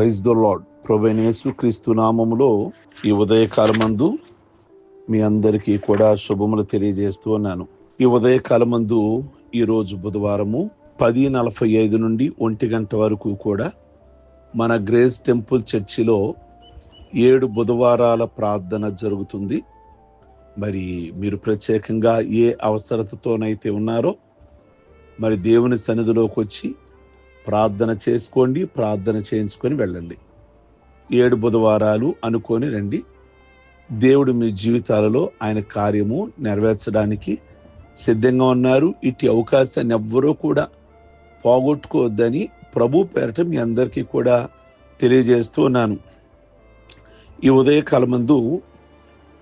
Praise the lord ప్రవేణేసు క్రీస్తు నామములో ఈ ఉదయకాలమందు మీ అందరికీ కూడా శుభములు తెలియజేస్తూ ఉన్నాను. ఈ ఉదయకాలమందు ఈరోజు బుధవారము పది నలభై ఐదు నుండి ఒంటి గంట వరకు కూడా మన గ్రేస్ టెంపుల్ చర్చిలో ఏడు బుధవారాల ప్రార్థన జరుగుతుంది. మరి మీరు ప్రత్యేకంగా ఏ అవసరతతోనైతే ఉన్నారో మరి దేవుని సన్నిధిలోకి వచ్చి ప్రార్థన చేసుకోండి ప్రార్థన చేయించుకొని వెళ్ళండి. ఏడు బుధవారాలు అనుకొని రండి. దేవుడు మీ జీవితాలలో ఆయన కార్యము నెరవేర్చడానికి సిద్ధంగా ఉన్నారు. ఇటు అవకాశాన్ని ఎవ్వరూ కూడా పోగొట్టుకోవద్దని ప్రభు పేరట మీ అందరికీ కూడా తెలియజేస్తూ ఉన్నాను. ఈ ఉదయకాలమందు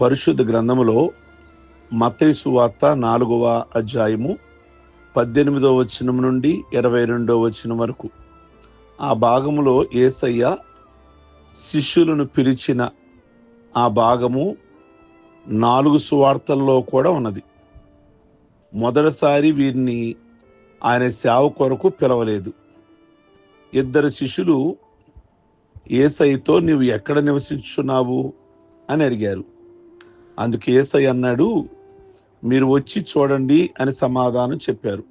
పరిశుద్ధ గ్రంథములో మతేసు వార్త నాలుగవ అధ్యాయము పద్దెనిమిదో వచనం నుండి ఇరవై రెండో వచనం వరకు. ఆ భాగములో ఏసయ్య శిష్యులను పిలిచిన ఆ భాగము నాలుగు సువార్తల్లో కూడా ఉన్నది. మొదటిసారి వీరిని ఆయన సేవ కొరకు పిలవలేదు. ఇద్దరు శిష్యులు ఏసైతో నీవు ఎక్కడ నివసించున్నావు అని అడిగారు. అందుకు ఏసై అన్నాడు మీరు వచ్చి చూడండి అని సమాధానం చెప్పారు.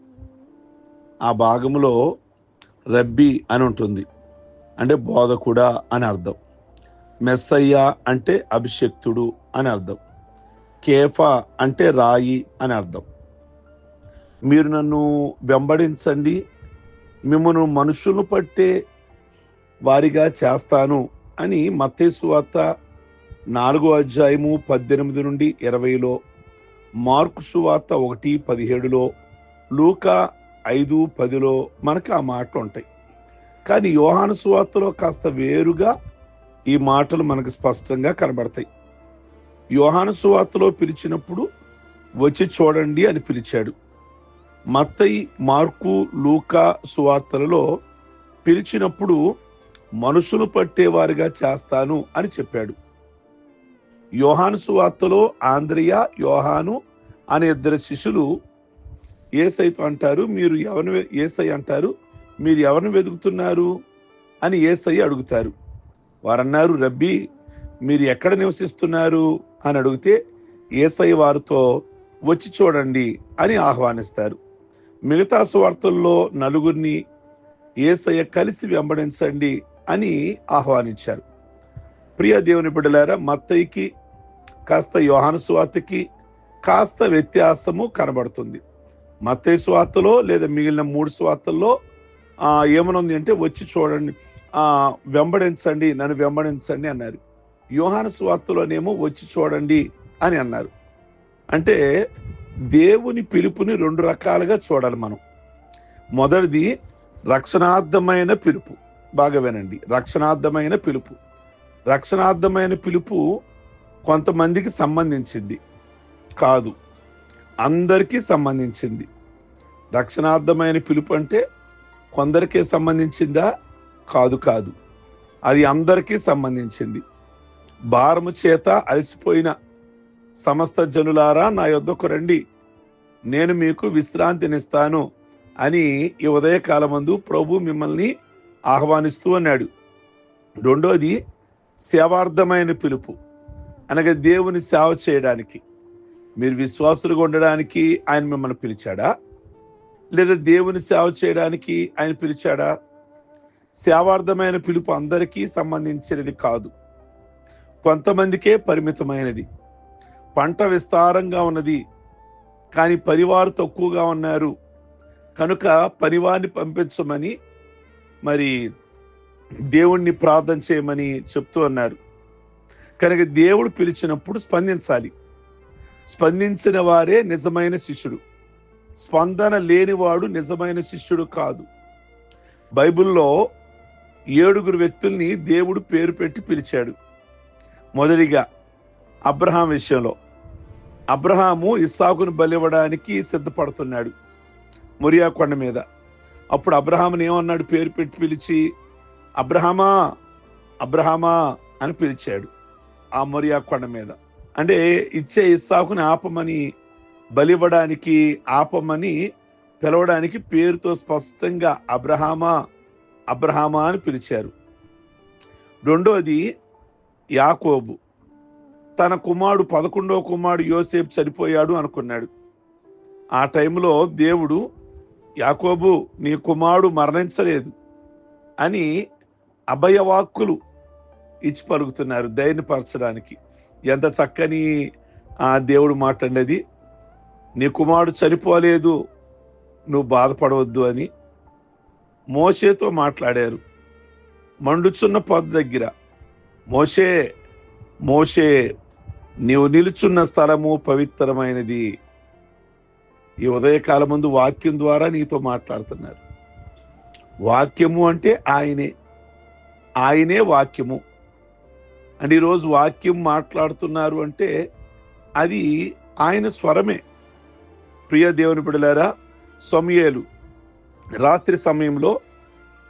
ఆ భాగంలో రబ్బీ అని ఉంటుంది. అంటే బోధకుడా అని అర్థం. మెస్సయ్య అంటే అభిషక్తుడు అని అర్థం. కేఫా అంటే రాయి అని అర్థం. మీరు నన్ను వెంబడించండి. మిమ్మను మనుషులను పట్టే వారిగా చేస్తాను అని మత్తేసు వార్త నాలుగో అధ్యాయము పద్దెనిమిది నుండి ఇరవైలో మార్కు సువార్త ఒకటి పదిహేడులో లూకా ఐదు పదిలో మనకు ఆ మాటలు ఉంటాయి. కానీ యోహాను సువార్తలో కాస్త వేరుగా ఈ మాటలు మనకు స్పష్టంగా కనబడతాయి. యోహాను సువార్తలో పిలిచినప్పుడు వచ్చి చూడండి అని పిలిచాడు. మత్తయి మార్కు లూకా సువార్తలలో పిలిచినప్పుడు మనుషులు పట్టేవారిగా చేస్తాను అని చెప్పాడు. యోహాను సువార్తలో ఆంధ్రియ యోహాను అనే ఇద్దరు శిష్యులు ఏసైతో అంటారు మీరు ఎవరిని ఏసై అంటారు మీరు ఎవరిని వెతుకుతున్నారు అని ఏసై అడుగుతారు. వారన్నారు రబ్బీ మీరు ఎక్కడ నివసిస్తున్నారు? అని అడిగితే ఏసై వారితో వచ్చి చూడండి అని ఆహ్వానిస్తారు. మిగతా సువార్తల్లో నలుగురిని ఏసయ్య కలిసి వెంబడించండి అని ఆహ్వానించారు. ప్రియ దేవుని బిడ్డలారా మత్తయికి కాస్త యోహాను సువార్తకి కాస్త వ్యత్యాసము కనబడుతుంది. మత్తయ్య సువార్తలో లేదా మిగిలిన మూడు సువార్తల్లో ఏమనుంది అంటే వచ్చి చూడండి వెంబడించండి నన్ను వెంబడించండి అన్నారు. యోహాను సువార్తలోనేమో వచ్చి చూడండి అని అన్నారు. అంటే దేవుని పిలుపుని రెండు రకాలుగా చూడాలి మనం. మొదటిది రక్షణార్థమైన పిలుపు. బాగా వినండి. రక్షణార్థమైన పిలుపు. రక్షణార్థమైన పిలుపు కొంతమందికి సంబంధించింది. కాదు అందరికీ సంబంధించింది. రక్షణార్థమైన పిలుపు అంటే కొందరికే సంబంధించిందా? కాదు కాదు. అది అందరికీ సంబంధించింది. భారము చేత అలసిపోయిన సమస్త జనులారా నా యొద్దకు రండి. నేను మీకు విశ్రాంతినిస్తాను అని ఈ ఉదయకాలమందు ప్రభు మిమ్మల్ని ఆహ్వానిస్తూ అన్నాడు. రెండోది సేవార్థమైన పిలుపు. అనగా దేవుని సేవ చేయడానికి. మీరు విశ్వాసులుగా ఉండడానికి ఆయన మిమ్మల్ని పిలిచాడా? లేదా దేవుని సేవ చేయడానికి ఆయన పిలిచాడా? సేవార్థమైన పిలుపు అందరికీ సంబంధించినది కాదు. కొంతమందికే పరిమితమైనది. పంట విస్తారంగా ఉన్నది. కానీ పరివారు తక్కువగా ఉన్నారు. కనుక పరివారిని పంపించమని మరి దేవుణ్ణి ప్రార్థన చేయమని చెప్తూ అన్నారు. కనుక దేవుడు పిలిచినప్పుడు స్పందించాలి. స్పందించిన వారే నిజమైన శిష్యుడు. స్పందన లేనివాడు నిజమైన శిష్యుడు కాదు. బైబిల్లో ఏడుగురు వ్యక్తుల్ని దేవుడు పేరు పెట్టి పిలిచాడు. మొదటిగా అబ్రహాం విషయంలో. అబ్రహాము ఇస్సాకును బలివ్వడానికి సిద్ధపడుతున్నాడు. మురియా కొండ మీద. అప్పుడు అబ్రహాముని ఏమన్నాడు? పేరు పెట్టి పిలిచి అబ్రహమా అబ్రహామా అని పిలిచాడు ఆ మొరియా కొండ మీద. అంటే ఇచ్చే ఇస్సాకుని ఆపమని బలివ్వడానికి ఆపమని పిలవడానికి పేరుతో స్పష్టంగా అబ్రహామా అబ్రహామా అని పిలిచారు. రెండోది యాకోబు. తన కుమారుడు పదకొండవ కుమారుడు యోసేపు చనిపోయాడు అనుకున్నాడు. ఆ టైంలో దేవుడు యాకోబు నీ కుమారుడు మరణించలేదు అని అభయవాక్కులు ఇచ్చి పలుకుతున్నారు ధైర్యపరచడానికి. ఎంత చక్కని ఆ దేవుడు మాట్లాడేది నీ కుమారుడు చనిపోలేదు నువ్వు బాధపడవద్దు అని మోషేతో మాట్లాడారు. మండుచున్న పొద దగ్గర మోషే మోషే నీవు నిలుచున్న స్థలము పవిత్రమైనది. ఈ ఉదయకాలం ముందు వాక్యం ద్వారా నీతో మాట్లాడుతున్నారు. వాక్యము అంటే ఆయనే. ఆయనే వాక్యము. అండ్ ఈరోజు వాక్యం మాట్లాడుతున్నారు అంటే అది ఆయన స్వరమే. ప్రియ దేవుని బిడలారా సమయలు రాత్రి సమయంలో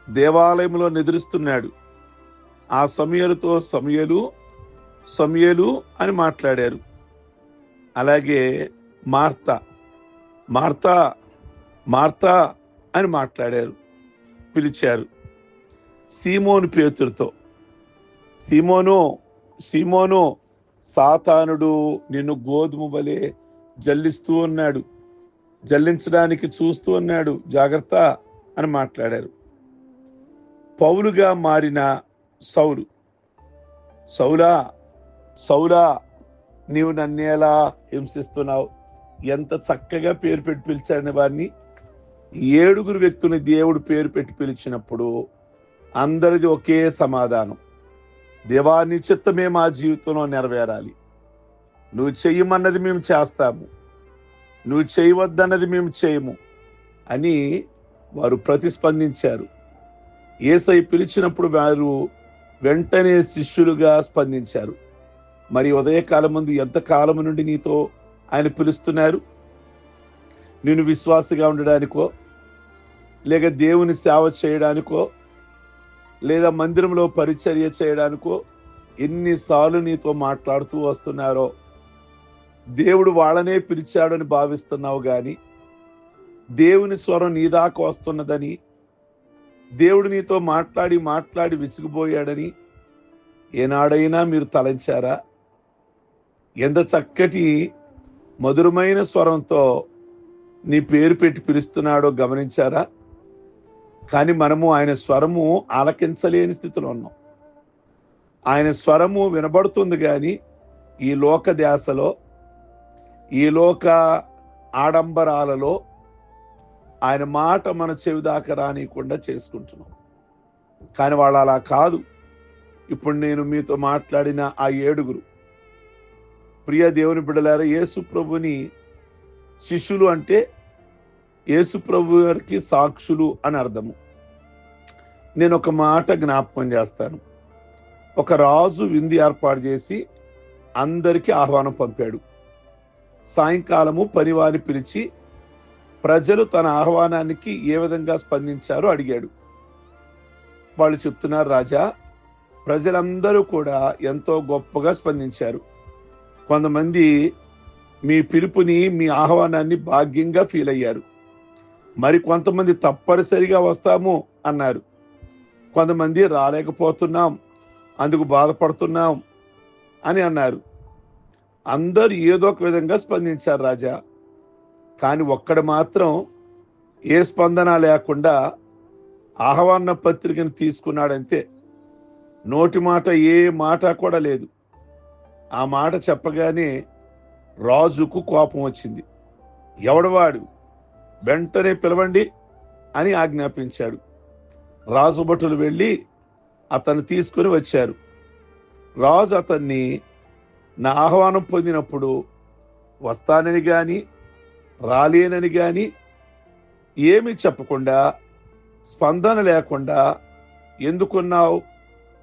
దేవాలయంలో నిద్రిస్తున్నాడు. ఆ సమయలతో సమయలు సమయలు అని మాట్లాడారు. అలాగే మార్త మార్త మార్త అని మాట్లాడారు పిలిచారు. సీమోను పేతుడితో సీమోను సీమోను సాతానుడు నిన్ను గోధుమ వలె జల్లిస్తూ ఉన్నాడు జల్లించడానికి చూస్తూ ఉన్నాడు జాగ్రత్త అని మాట్లాడారు. పౌలుగా మారిన సౌలు సౌలా సౌలా నీవు నన్నేలా హింసిస్తున్నావు? ఎంత చక్కగా పేరు పెట్టి పిలిచాడని వారిని ఏడుగురు వ్యక్తుని దేవుడు పేరు పెట్టి పిలిచినప్పుడు అందరిది ఒకే సమాధానం. దేవా నీ చిత్తమే మా జీవితంలో నెరవేరాలి. నువ్వు చెయ్యమన్నది మేము చేస్తాము. నువ్వు చేయవద్దన్నది మేము చేయము అని వారు ప్రతిస్పందించారు. ఏసై పిలిచినప్పుడు వారు వెంటనే శిష్యులుగా స్పందించారు. మరి ఉదయకాలం ముందు ఎంత కాలం నుండి నీతో ఆయన పిలుస్తున్నారు? నేను విశ్వాసగా ఉండడానికో లేక దేవుని సేవ చేయడానికో లేదా మందిరంలో పరిచర్య చేయడానికో ఎన్నిసార్లు నీతో మాట్లాడుతూ వస్తున్నారో దేవుడు వాళ్ళనే పిలిచాడని భావిస్తున్నావు కానీ దేవుని స్వరం నీ దాకా వస్తున్నదని దేవుడు నీతో మాట్లాడి మాట్లాడి విసిగిపోయాడని ఏనాడైనా మీరు తలంచారా? ఎంత చక్కటి మధురమైన స్వరంతో నీ పేరు పెట్టి పిలుస్తున్నాడో గమనించారా? కానీ మనము ఆయన స్వరము ఆలకించలేని స్థితిలో ఉన్నాం. ఆయన స్వరము వినబడుతుంది కానీ ఈ లోక ధ్యాసలో ఈ లోక ఆడంబరాలలో ఆయన మాట మన చెవి దాకా రానియకుండా చేసుకుంటున్నాం. కానీ వాళ్ళు అలా కాదు. ఇప్పుడు నేను మీతో మాట్లాడిన ఆ ఏడుగురు. ప్రియ దేవుని బిడ్డలారా యేసు ప్రభుని శిష్యులు అంటే యేసు ప్రభు గారికి సాక్షులు అని అర్థము. నేను ఒక మాట జ్ఞాపకం చేస్తాను. ఒక రాజు వింది ఏర్పాటు చేసి అందరికీ ఆహ్వానం పంపాడు. సాయంకాలము పనివారిని పిలిచి ప్రజలు తన ఆహ్వానానికి ఏ విధంగా స్పందించారో అడిగాడు. వాళ్ళు చెప్తున్నారు రాజా ప్రజలందరూ కూడా ఎంతో గొప్పగా స్పందించారు. కొంతమంది మీ పిలుపుని మీ ఆహ్వానాన్ని భాగ్యంగా ఫీల్ అయ్యారు మరి కొంతమంది తప్పనిసరిగా వస్తాము అన్నారు. కొంతమంది రాలేకపోతున్నాం అందుకు బాధపడుతున్నాం అని అన్నారు. అందరూ ఏదో ఒక విధంగా స్పందించారు రాజా. కానీ ఒక్కడు మాత్రం ఏ స్పందన లేకుండా ఆహ్వాన పత్రికను తీసుకున్నాడంతే. నోటి మాట ఏ మాట కూడా లేదు. ఆ మాట చెప్పగానే రాజుకు కోపం వచ్చింది. ఎవడవాడు? వెంటనే పిలవండి అని ఆజ్ఞాపించాడు. రాజు భటులు వెళ్ళి అతన్ని తీసుకుని వచ్చారు. రాజు అతన్ని నా ఆహ్వానం పొందినప్పుడు వస్తానని కానీ రాలేనని కానీ ఏమీ చెప్పకుండా స్పందన లేకుండా ఎందుకున్నావు?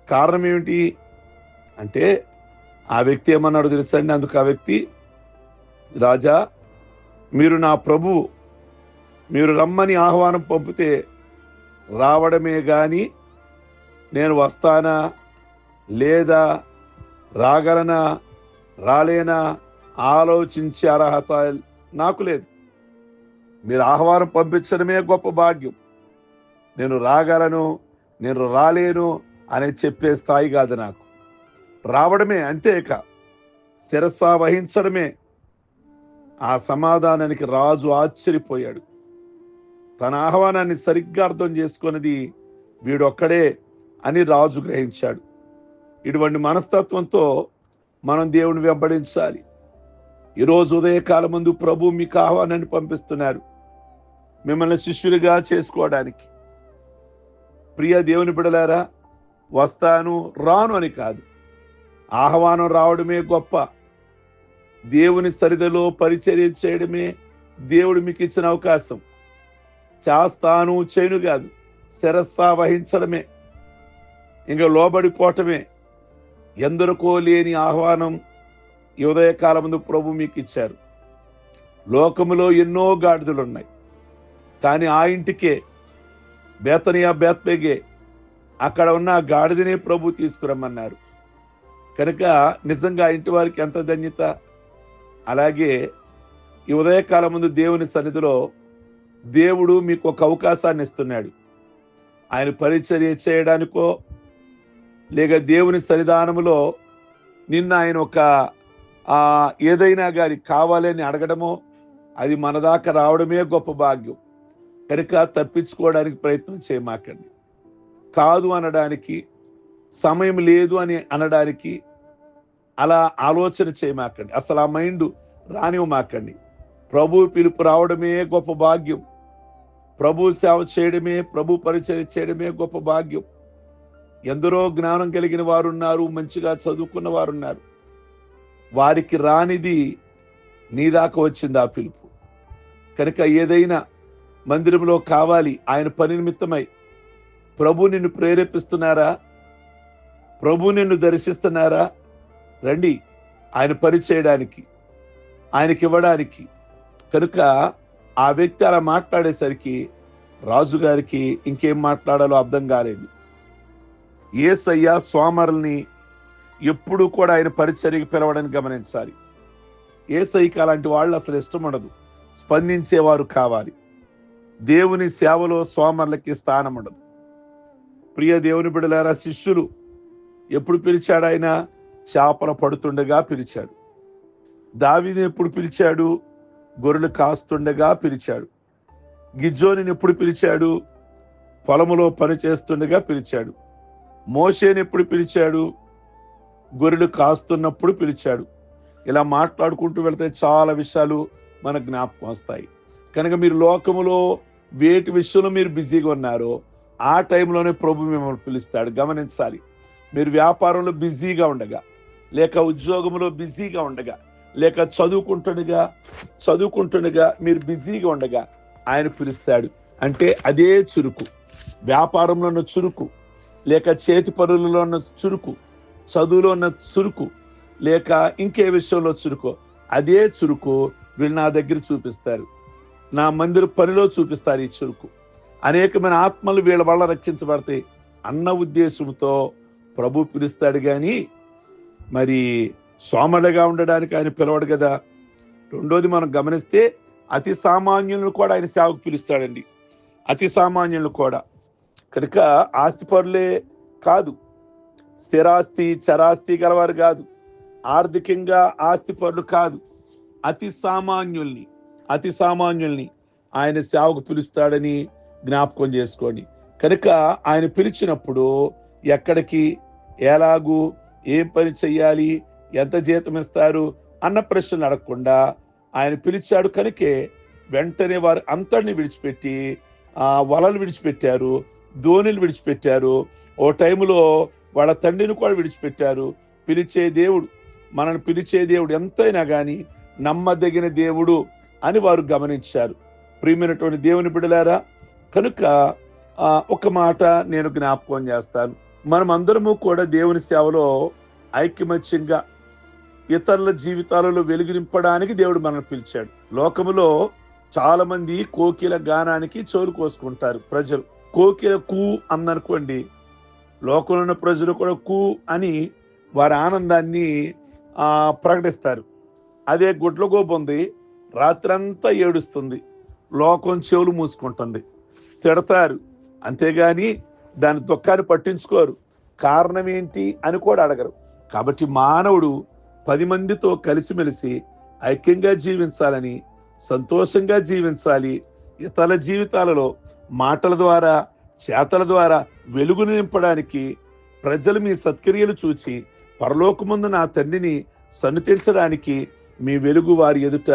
కారణం ఏమిటి అంటే ఆ వ్యక్తి ఏమన్నాడు తెలుసండి అందుకు ఆ వ్యక్తి రాజా మీరు నా ప్రభు మీరు రమ్మని ఆహ్వానం పంపితే రావడమే కానీ నేను వస్తానా లేదా రాగలనా రాలేనా ఆలోచించే అర్హత నాకు లేదు. మీరు ఆహ్వానం పంపించడమే గొప్ప భాగ్యం. నేను రాగలను నేను రాలేను అని చెప్పే స్థాయి కాదు నాకు. రావడమే అంతేక శిరస వహించడమే. ఆ సమాధానానికి రాజు ఆశ్చర్యపోయాడు. తన ఆహ్వానాన్ని సరిగ్గా అర్థం చేసుకున్నది వీడొక్కడే అని రాజు గ్రహించాడు. ఇటువంటి మనస్తత్వంతో మనం దేవుని వెంబడించాలి. ఈరోజు ఉదయకాలం ముందు ప్రభు మీకు ఆహ్వానాన్ని పంపిస్తున్నారు. మిమ్మల్ని శిష్యులుగా చేసుకోవడానికి. ప్రియ దేవుని బిడలారా వస్తాను రాను అని కాదు. ఆహ్వానం రావడమే గొప్ప. దేవుని సరిదలో పరిచర్య చేయడమే దేవుడు మీకు ఇచ్చిన అవకాశం. చేస్తాను చేయను కాదు. శిరస్సా వహించడమే. ఇంకా లోబడిపోవటమే. ఎందరికో లేని ఆహ్వానం ఈ ఉదయకాలం ముందు ప్రభు మీకు ఇచ్చారు లోకములో ఎన్నో గాడిదలు ఉన్నాయి కానీ ఆ ఇంటికే బేతనియా బేత్బెగే అక్కడ ఉన్న ఆ గాడిదనే ప్రభు తీసుకురమ్మన్నారు. కనుక నిజంగా ఆ ఇంటి వారికి ఎంత ధన్యత. అలాగే ఈ ఉదయకాలం ముందు దేవుని సన్నిధిలో దేవుడు మీకు ఒక అవకాశాన్ని ఇస్తున్నాడు. ఆయన పరిచర్య చేయడానికో లేక దేవుని సన్నిధానములో నిన్న ఆయన ఒక ఏదైనా ఏదైనా కానీ కావాలని అడగడమో అది మన దాకా రావడమే గొప్ప భాగ్యం. కనుక తప్పించుకోవడానికి ప్రయత్నం చేయమాకండి. కాదు అనడానికి సమయం లేదు అని అనడానికి అలా ఆలోచన చేయమాకండి. అసలు ఆ మైండ్ రానివ్వమాకండి. ప్రభు పిలుపు రావడమే గొప్ప భాగ్యం. ప్రభు సేవ చేయడమే ప్రభు పరిచయం చేయడమే గొప్ప భాగ్యం. ఎందరో జ్ఞానం కలిగిన వారు ఉన్నారు మంచిగా చదువుకున్న వారు ఉన్నారు వారికి రానిది నీ దాకా వచ్చింది ఆ పిలుపు. కనుక ఏదైనా మందిరంలో కావాలి ఆయన పని నిమిత్తమై ప్రభు నిన్ను ప్రేరేపిస్తున్నారా? ప్రభు నిన్ను దర్శిస్తున్నారా? రండి ఆయన పని చేయడానికి ఆయనకి ఇవ్వడానికి. కనుక ఆ వ్యక్తి అలా మాట్లాడేసరికి రాజుగారికి ఇంకేం మాట్లాడాలో అర్థం కాలేదు. ఏసయ్య సోమరుల్ని ఎప్పుడు కూడా ఆయన పరిచర్యకి పిలవడని గమనించాలి. ఏసైకి అలాంటి వాళ్ళు అసలు ఇష్టం ఉండదు. స్పందించేవారు కావాలి. దేవుని సేవలో సోమరులకి స్థానం ఉండదు. ప్రియ దేవుని బిడలారా శిష్యులు ఎప్పుడు పిలిచాడు ఆయన? చేపల పడుతుండగా పిలిచాడు. దావిని ఎప్పుడు పిలిచాడు? గొర్రెలు కాస్తుండగా పిలిచాడు. గిజ్జోనిని ఎప్పుడు పిలిచాడు? పొలములో పని చేస్తుండగా పిలిచాడు. మోషేని ఎప్పుడు పిలిచాడు? గొర్రెలు కాస్తున్నప్పుడు పిలిచాడు. ఇలా మాట్లాడుకుంటూ వెళ్తే చాలా విషయాలు మన జ్ఞాపకం వస్తాయి. కనుక మీరు లోకములో వేటి విషయంలో మీరు బిజీగా ఉన్నారో ఆ టైంలోనే ప్రభు మిమ్మల్ని పిలుస్తాడు. గమనించాలి. మీరు వ్యాపారంలో బిజీగా ఉండగా లేక ఉద్యోగంలో బిజీగా ఉండగా లేక చదువుకుంటుండగా చదువుకుంటుండగా మీరు బిజీగా ఉండగా ఆయన పిలుస్తాడు. అంటే అదే చురుకు. వ్యాపారంలో ఉన్న చురుకు. లేక చేతి పనులలో ఉన్న చురుకు. చదువులో ఉన్న చురుకు. లేక ఇంకే విషయంలో చురుకో. అదే చురుకు వీళ్ళు నా దగ్గర చూపిస్తారు. నా మందిర పనిలో చూపిస్తారు ఈ చురుకు. అనేకమైన ఆత్మలు వీళ్ళ వల్ల రక్షించబడతాయి అన్న ఉద్దేశంతో ప్రభు పిలుస్తాడు కానీ మరి సోమలుగా ఉండడానికి ఆయన పిలవడు కదా. రెండోది మనం గమనిస్తే అతి సామాన్యులను కూడా ఆయన సేవకు పిలుస్తాడండి. అతి సామాన్యులు కూడా. కనుక ఆస్తిపరులే కాదు. స్థిరాస్తి చరాస్తి గలవారు కాదు. ఆర్థికంగా ఆస్తిపరులు కాదు. అతి సామాన్యుల్ని అతి సామాన్యుల్ని ఆయన సేవకు పిలుస్తాడని జ్ఞాపకం చేసుకోండి. కనుక ఆయన పిలిచినప్పుడు ఎక్కడికి ఎలాగూ ఏం పని చెయ్యాలి ఎంత జీతం ఇస్తారు అన్న ప్రశ్నలు అడగకుండా ఆయన పిలిచాడు కనుకే వెంటనే వారు అంతటిని విడిచిపెట్టి ఆ వలలు విడిచిపెట్టారు ధోనిలు విడిచిపెట్టారు. ఓ టైంలో వాళ్ళ తండ్రిని కూడా విడిచిపెట్టారు. పిలిచే దేవుడు మనల్ని పిలిచే దేవుడు ఎంతైనా కానీ నమ్మదగిన దేవుడు అని వారు గమనించారు. ప్రియమైనటువంటి దేవుని బిడలారా కనుక ఒక మాట నేను జ్ఞాపకం చేస్తాను. మనం అందరము కూడా దేవుని సేవలో ఐక్యమత్యంగా ఇతరుల జీవితాలలో వెలుగు నింపడానికి దేవుడు మనల్ని పిలిచాడు. లోకములో చాలా మంది కోకిల గానానికి చోరు కోసుకుంటారు ప్రజలు. కోకిల కూ అందనుకోండి లోకంలో ఉన్న ప్రజలు కూడా కూ అని వారి ఆనందాన్ని ప్రకటిస్తారు. అదే గుడ్లగోపు ఉంది రాత్రంతా ఏడుస్తుంది లోకం చెవులు మూసుకుంటుంది. తిడతారు అంతేగాని దాని దుఃఖాన్ని పట్టించుకోరు. కారణం ఏంటి అని కూడా అడగరు. కాబట్టి మానవుడు పది మందితో కలిసిమెలిసి ఐక్యంగా జీవించాలని సంతోషంగా జీవించాలి ఇతరుల జీవితాలలో మాటల ద్వారా చేతల ద్వారా వెలుగును నింపడానికి ప్రజలు మీ సత్క్రియలు చూచి పరలోకముందు నా తండ్రిని సన్నుతించడానికి మీ వెలుగు వారి ఎదుట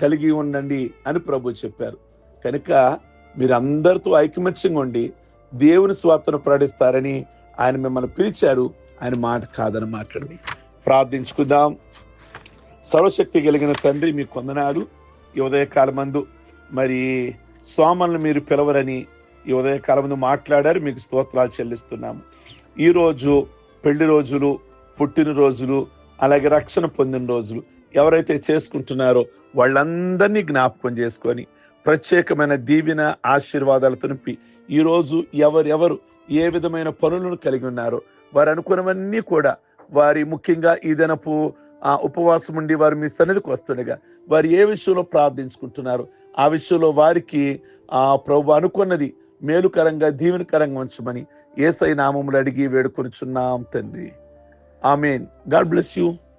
కలిగి ఉండండి అని ప్రభు చెప్పారు. కనుక మీరు అందరితో ఐకమత్యంగా ఉండి దేవుని స్వార్థను ప్రకటిస్తారని ఆయన మిమ్మల్ని పిలిచారు. ఆయన మాట కాదని మాట్లాడి ప్రార్థించుకుందాం. సర్వశక్తి కలిగిన తండ్రి మీ వందనాలు. ఈ ఉదయకాలమందు మరి స్వామలను మీరు పిలవరని ఈ ఉదయకాలమందు మాట్లాడారు. మీకు స్తోత్రాలు చెల్లిస్తున్నాము ఈరోజు పెళ్ళి రోజులు పుట్టినరోజులు అలాగే రక్షణ పొందిన రోజులు ఎవరైతే చేసుకుంటున్నారో వాళ్ళందరినీ జ్ఞాపకం చేసుకొని ప్రత్యేకమైన దీవెన ఆశీర్వాదాలతో నింపి ఈరోజు ఎవరెవరు ఏ విధమైన పనులను కలిగి ఉన్నారో వారు అనుకున్నవన్నీ కూడా వారి ముఖ్యంగా ఈ దినపు ఆ ఉపవాసం ఉండి వారు మీ సన్నిధికి వస్తుండగా వారు ఏ విషయంలో ప్రార్థించుకుంటున్నారు? ఆ విషయంలో వారికి ఆ ప్రభు అనుకున్నది మేలుకరంగా దీవెనకరంగా ఉంచమని ఏసై నామములు అడిగి వేడుకొనిచున్నాం తండ్రి. ఆమెన్. God bless you.